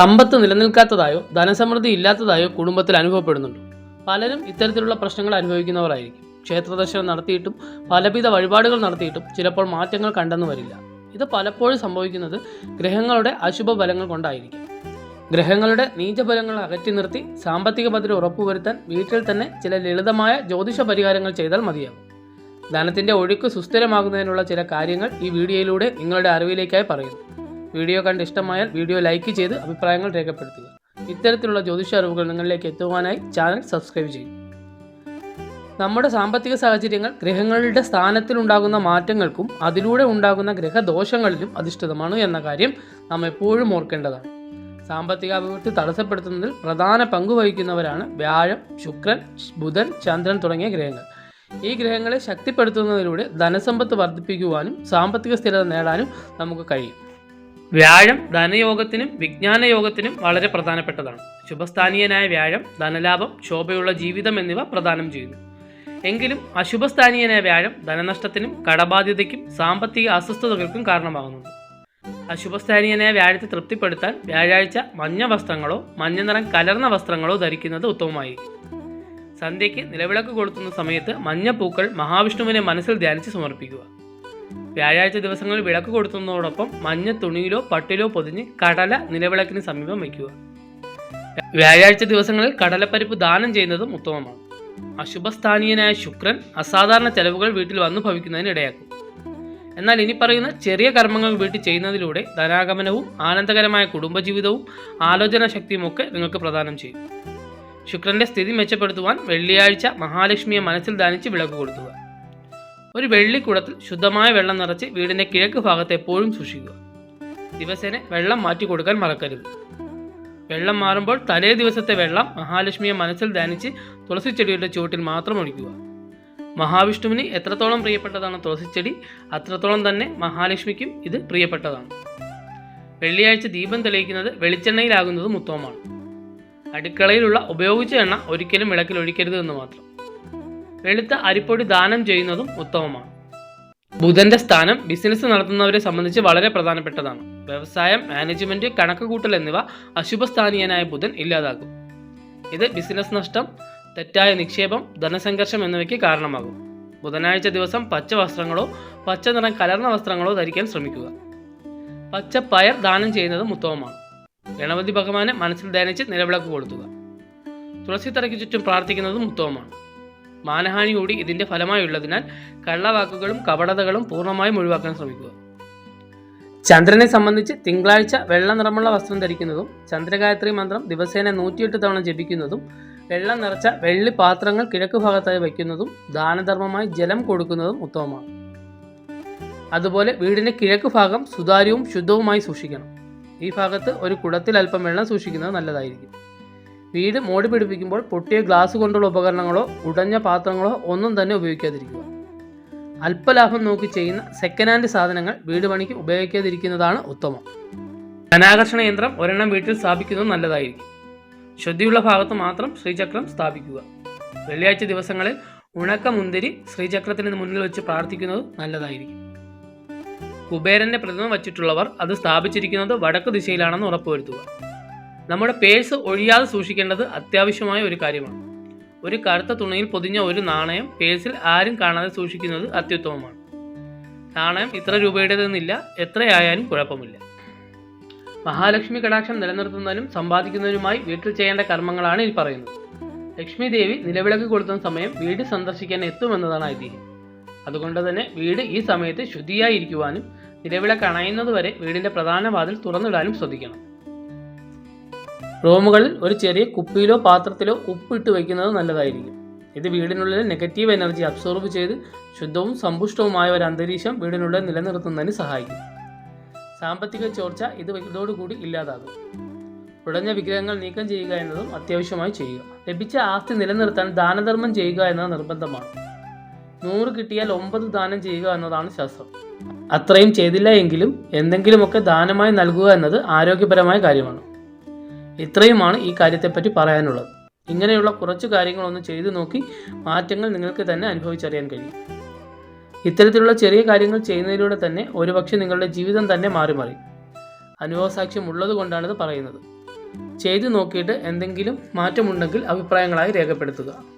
സമ്പത്ത് നിലനിൽക്കാത്തതായോ ധനസമൃദ്ധി ഇല്ലാത്തതായോ കുടുംബത്തിൽ അനുഭവപ്പെടുന്നുണ്ട്. പലരും ഇത്തരത്തിലുള്ള പ്രശ്നങ്ങൾ അനുഭവിക്കുന്നവരായിരിക്കും. ക്ഷേത്രദർശനം നടത്തിയിട്ടും പലവിധ വഴിപാടുകൾ നടത്തിയിട്ടും ചിലപ്പോൾ മാറ്റങ്ങൾ കണ്ടെന്ന് വരില്ല. ഇത് പലപ്പോഴും സംഭവിക്കുന്നത് ഗ്രഹങ്ങളുടെ അശുഭ ഫലങ്ങൾ കൊണ്ടായിരിക്കും. ഗ്രഹങ്ങളുടെ നീചഫലങ്ങൾ അകറ്റി നിർത്തി സാമ്പത്തിക ഭദ്രത ഉറപ്പുവരുത്താൻ വീട്ടിൽ തന്നെ ചില ലളിതമായ ജ്യോതിഷ പരിഹാരങ്ങൾ ചെയ്താൽ മതിയാകും. ധനത്തിന്റെ ഒഴുക്ക് സുസ്ഥിരമാകുന്നതിനുള്ള ചില കാര്യങ്ങൾ ഈ വീഡിയോയിലൂടെ നിങ്ങളുടെ അറിവിലേക്കായി പറയുന്നു. വീഡിയോ കണ്ട് ഇഷ്ടമായാൽ വീഡിയോ ലൈക്ക് ചെയ്ത് അഭിപ്രായങ്ങൾ രേഖപ്പെടുത്തുക. ഇത്തരത്തിലുള്ള ജ്യോതിഷ അറിവുകൾ നിങ്ങളിലേക്ക് എത്തുവാനായി ചാനൽ സബ്സ്ക്രൈബ് ചെയ്യും. നമ്മുടെ സാമ്പത്തിക സാഹചര്യങ്ങൾ ഗ്രഹങ്ങളുടെ സ്ഥാനത്തിൽ ഉണ്ടാകുന്ന മാറ്റങ്ങൾക്കും അതിലൂടെ ഉണ്ടാകുന്ന ഗ്രഹദോഷങ്ങളിലും അധിഷ്ഠിതമാണ് എന്ന കാര്യം നാം എപ്പോഴും ഓർക്കേണ്ടതാണ്. സാമ്പത്തിക അഭിവൃദ്ധി തടസ്സപ്പെടുത്തുന്നതിൽ പ്രധാന പങ്ക് വഹിക്കുന്നവരാണ് വ്യാഴം ശുക്രൻ ബുധൻ ചന്ദ്രൻ തുടങ്ങിയ ഗ്രഹങ്ങൾ. ഈ ഗ്രഹങ്ങളെ ശക്തിപ്പെടുത്തുന്നതിലൂടെ ധനസമ്പത്ത് വർദ്ധിപ്പിക്കുവാനും സാമ്പത്തിക സ്ഥിരത നേടാനും നമുക്ക് കഴിയും. വ്യാഴം ധനയോഗത്തിനും വിജ്ഞാന യോഗത്തിനും വളരെ പ്രധാനപ്പെട്ടതാണ്. ശുഭസ്ഥാനീയനായ വ്യാഴം ധനലാഭം ശോഭയുള്ള ജീവിതം എന്നിവ പ്രദാനം ചെയ്യുന്നു. എങ്കിലും അശുഭസ്ഥാനീയനായ വ്യാഴം ധനനഷ്ടത്തിനും കടബാധ്യതയ്ക്കും സാമ്പത്തിക അസ്വസ്ഥതകൾക്കും കാരണമാകുന്നുണ്ട്. അശുഭസ്ഥാനീയനായ വ്യാഴത്തെ തൃപ്തിപ്പെടുത്താൻ വ്യാഴാഴ്ച മഞ്ഞ വസ്ത്രങ്ങളോ മഞ്ഞ നിറം കലർന്ന വസ്ത്രങ്ങളോ ധരിക്കുന്നത് ഉത്തമമായി സന്ധ്യയ്ക്ക് നിലവിളക്ക് കൊളുത്തുന്ന സമയത്ത് മഞ്ഞപ്പൂക്കൾ മഹാവിഷ്ണുവിനെ മനസ്സിൽ ധ്യാനിച്ച് സമർപ്പിക്കുക. വ്യാഴാഴ്ച ദിവസങ്ങളിൽ വിളക്ക് കൊടുത്തുന്നതോടൊപ്പം മഞ്ഞ തുണിയിലോ പട്ടിലോ പൊതിഞ്ഞ് കടല നിലവിളക്കിന് സമീപം വയ്ക്കുക. വ്യാഴാഴ്ച ദിവസങ്ങളിൽ കടലപ്പരിപ്പ് ദാനം ചെയ്യുന്നതും ഉത്തമമാണ്. അശുഭസ്ഥാനീയനായ ശുക്രൻ അസാധാരണ ചെലവുകൾ വീട്ടിൽ വന്നു ഭവിക്കുന്നതിന് ഇടയാക്കും. എന്നാൽ ഇനി പറയുന്ന ചെറിയ കർമ്മങ്ങൾ വീട്ടിൽ ചെയ്യുന്നതിലൂടെ ധനാഗമനവും ആനന്ദകരമായ കുടുംബജീവിതവും ആലോചന ശക്തിയും ഒക്കെ നിങ്ങൾക്ക് പ്രദാനം ചെയ്യും. ശുക്രന്റെ സ്ഥിതി മെച്ചപ്പെടുത്തുവാൻ വെള്ളിയാഴ്ച മഹാലക്ഷ്മിയെ മനസ്സിൽ ധാനിച്ച് വിളക്ക് കൊടുത്തുക ഒരു വെള്ളിക്കുടത്തിൽ ശുദ്ധമായ വെള്ളം നിറച്ച് വീടിന്റെ കിഴക്ക് ഭാഗത്ത് എപ്പോഴും സൂക്ഷിക്കുക. ദിവസേന വെള്ളം മാറ്റി കൊടുക്കാൻ മറക്കരുത്. വെള്ളം മാറുമ്പോൾ തലേ ദിവസത്തെ വെള്ളം മഹാലക്ഷ്മിയെ മനസ്സിൽ ധ്യാനിച്ച് തുളസി ചെടിയുടെ ചുവട്ടിൽ മാത്രം ഒഴിക്കുക. മഹാവിഷ്ണുവിന് എത്രത്തോളം പ്രിയപ്പെട്ടതാണ് തുളസിച്ചെടി അത്രത്തോളം തന്നെ മഹാലക്ഷ്മിക്കും ഇത് പ്രിയപ്പെട്ടതാണ്. വെള്ളിയാഴ്ച ദീപം തെളിയിക്കുന്നത് വെളിച്ചെണ്ണയിലാകുന്നതും ഉത്തമമാണ്. അടുക്കളയിലുള്ള ഉപയോഗിച്ച എണ്ണ ഒരിക്കലും വിളക്കിൽ ഒഴിക്കരുത് എന്ന് മാത്രം. വെളുത്ത അരിപ്പൊടി ദാനം ചെയ്യുന്നതും ഉത്തമമാണ്. ബുധന്റെ സ്ഥാനം ബിസിനസ് നടത്തുന്നവരെ സംബന്ധിച്ച് വളരെ പ്രധാനപ്പെട്ടതാണ്. വ്യവസായം മാനേജ്മെന്റ് കണക്കുകൂട്ടൽ എന്നിവ അശുഭസ്ഥാനീയനായ ബുധൻ ഇല്ലാതാക്കും. ഇത് ബിസിനസ് നഷ്ടം തെറ്റായ നിക്ഷേപം ധനസംഘർഷം എന്നിവയ്ക്ക് കാരണമാകും. ബുധനാഴ്ച ദിവസം പച്ച വസ്ത്രങ്ങളോ പച്ച നിറം കലർന്ന വസ്ത്രങ്ങളോ ധരിക്കാൻ ശ്രമിക്കുക. പച്ച പയർ ദാനം ചെയ്യുന്നതും ഉത്തമമാണ്. ഗണപതി ഭഗവാനെ മനസ്സിൽ ധ്യാനിച്ച് നിലവിളക്ക് കൊളുത്തുക. തുളസി തറയ്ക്ക് ചുറ്റും പ്രാർത്ഥിക്കുന്നതും ഉത്തമമാണ്. മാനഹാനി കൂടി ഇതിന്റെ ഫലമായുള്ളതിനാൽ കള്ളവാക്കുകളും കപടതകളും പൂർണമായും ഒഴിവാക്കാൻ ശ്രമിക്കുക. ചന്ദ്രനെ സംബന്ധിച്ച് തിങ്കളാഴ്ച വെള്ള നിറമുള്ള വസ്ത്രം ധരിക്കുന്നതും ചന്ദ്രഗായത്രി മന്ത്രം ദിവസേന നൂറ്റിയെട്ട് തവണ ജപിക്കുന്നതും വെള്ളം നിറച്ച വെള്ളി പാത്രങ്ങൾ കിഴക്ക് ഭാഗത്തായി വയ്ക്കുന്നതും ദാനധർമ്മമായി ജലം കൊടുക്കുന്നതും ഉത്തമമാണ്. അതുപോലെ വീടിന്റെ കിഴക്ക് ഭാഗം സുതാര്യവും ശുദ്ധവുമായി സൂക്ഷിക്കണം. ഈ ഭാഗത്ത് ഒരു കുടത്തിൽ അല്പം വെള്ളം സൂക്ഷിക്കുന്നത് നല്ലതായിരിക്കും. വീട് മോടി പിടിപ്പിക്കുമ്പോൾ പൊട്ടിയ ഗ്ലാസ് കൊണ്ടുള്ള ഉപകരണങ്ങളോ ഉടഞ്ഞ പാത്രങ്ങളോ ഒന്നും തന്നെ ഉപയോഗിക്കാതിരിക്കുക. അല്പലാഭം നോക്കി ചെയ്യുന്ന സെക്കൻഡ് ഹാൻഡ് സാധനങ്ങൾ വീട് പണിക്ക് ഉപയോഗിക്കാതിരിക്കുന്നതാണ് ഉത്തമം. ധനാകർഷണ യന്ത്രം ഒരെണ്ണം വീട്ടിൽ സ്ഥാപിക്കുന്നത് നല്ലതായിരിക്കും. ശുദ്ധിയുള്ള ഭാഗത്ത് മാത്രം ശ്രീചക്രം സ്ഥാപിക്കുക. വെള്ളിയാഴ്ച ദിവസങ്ങളിൽ ഉണക്ക മുന്തിരി ശ്രീചക്രത്തിന് മുന്നിൽ വെച്ച് പ്രാർത്ഥിക്കുന്നത് നല്ലതായിരിക്കും. കുബേരന്റെ പ്രതിമ വച്ചിട്ടുള്ളവർ അത് സ്ഥാപിച്ചിരിക്കുന്നത് വടക്ക് ദിശയിലാണെന്ന് ഉറപ്പുവരുത്തുക. നമ്മുടെ പേഴ്സ് ഒഴിയാതെ സൂക്ഷിക്കേണ്ടത് അത്യാവശ്യമായ ഒരു കാര്യമാണ്. ഒരു കറുത്ത തുണിയിൽ പൊതിഞ്ഞ ഒരു നാണയം പേഴ്സിൽ ആരും കാണാതെ സൂക്ഷിക്കുന്നത് അത്യുത്തമമാണ്. നാണയം ഇത്ര രൂപയുടേതെന്നില്ല എത്രയായാലും കുഴപ്പമില്ല. മഹാലക്ഷ്മി കടാക്ഷം നിലനിർത്തുന്നതിനും സമ്പാദിക്കുന്നതിനുമായി വീട്ടിൽ ചെയ്യേണ്ട കർമ്മങ്ങളാണ് ഈ പറയുന്നത്. ലക്ഷ്മി ദേവി നിലവിളക്ക് കൊളുത്തുന്ന സമയം വീട് സന്ദർശിക്കാൻ എത്തുമെന്നതാണ് ഐതിഹ്യം. അതുകൊണ്ട് തന്നെ വീട് ഈ സമയത്ത് ശുദ്ധിയായിരിക്കുവാനും നിലവിളക്ക് അണയുന്നതുവരെ വീടിന്റെ പ്രധാന വാതിൽ തുറന്നിടാനും ശ്രദ്ധിക്കണം. റൂമുകളിൽ ഒരു ചെറിയ കുപ്പിയിലോ പാത്രത്തിലോ ഉപ്പിട്ട് വയ്ക്കുന്നത് നല്ലതായിരിക്കും. ഇത് വീടിനുള്ളിലെ നെഗറ്റീവ് എനർജി അബ്സോർബ് ചെയ്ത് ശുദ്ധവും സമ്പുഷ്ടവുമായ ഒരു അന്തരീക്ഷം വീടിനുള്ളിൽ നിലനിർത്തുന്നതിന് സഹായിക്കും. സാമ്പത്തിക ചോർച്ച ഇത് ഇതോടുകൂടി ഇല്ലാതാകും. ഉടഞ്ഞ വിഗ്രഹങ്ങൾ നീക്കം ചെയ്യുക എന്നതും അത്യാവശ്യമായി ചെയ്യുക. ലഭിച്ച ആസ്തി നിലനിർത്താൻ ദാനധർമ്മം ചെയ്യുക എന്നത് നിർബന്ധമാണ്. നൂറ് കിട്ടിയാൽ ഒമ്പത് ദാനം ചെയ്യുക എന്നതാണ് ശാസ്ത്രം. അത്രയും ചെയ്തില്ല എങ്കിലും എന്തെങ്കിലുമൊക്കെ ദാനമായി നൽകുക എന്നത് ആരോഗ്യപരമായ കാര്യമാണ്. ഇത്രയുമാണ് ഈ കാര്യത്തെപ്പറ്റി പറയാനുള്ളത്. ഇങ്ങനെയുള്ള കുറച്ച് കാര്യങ്ങളൊന്ന് ചെയ്തു നോക്കി മാറ്റങ്ങൾ നിങ്ങൾക്ക് തന്നെ അനുഭവിച്ചറിയാൻ കഴിയും. ഇത്തരത്തിലുള്ള ചെറിയ കാര്യങ്ങൾ ചെയ്യുന്നതിലൂടെ തന്നെ ഒരുപക്ഷെ നിങ്ങളുടെ ജീവിതം തന്നെ മാറി മാറി അനുഭവസാക്ഷ്യം ഉള്ളത് കൊണ്ടാണിത് പറയുന്നത്. ചെയ്തു നോക്കിയിട്ട് എന്തെങ്കിലും മാറ്റമുണ്ടെങ്കിൽ അഭിപ്രായങ്ങളായി രേഖപ്പെടുത്തുക.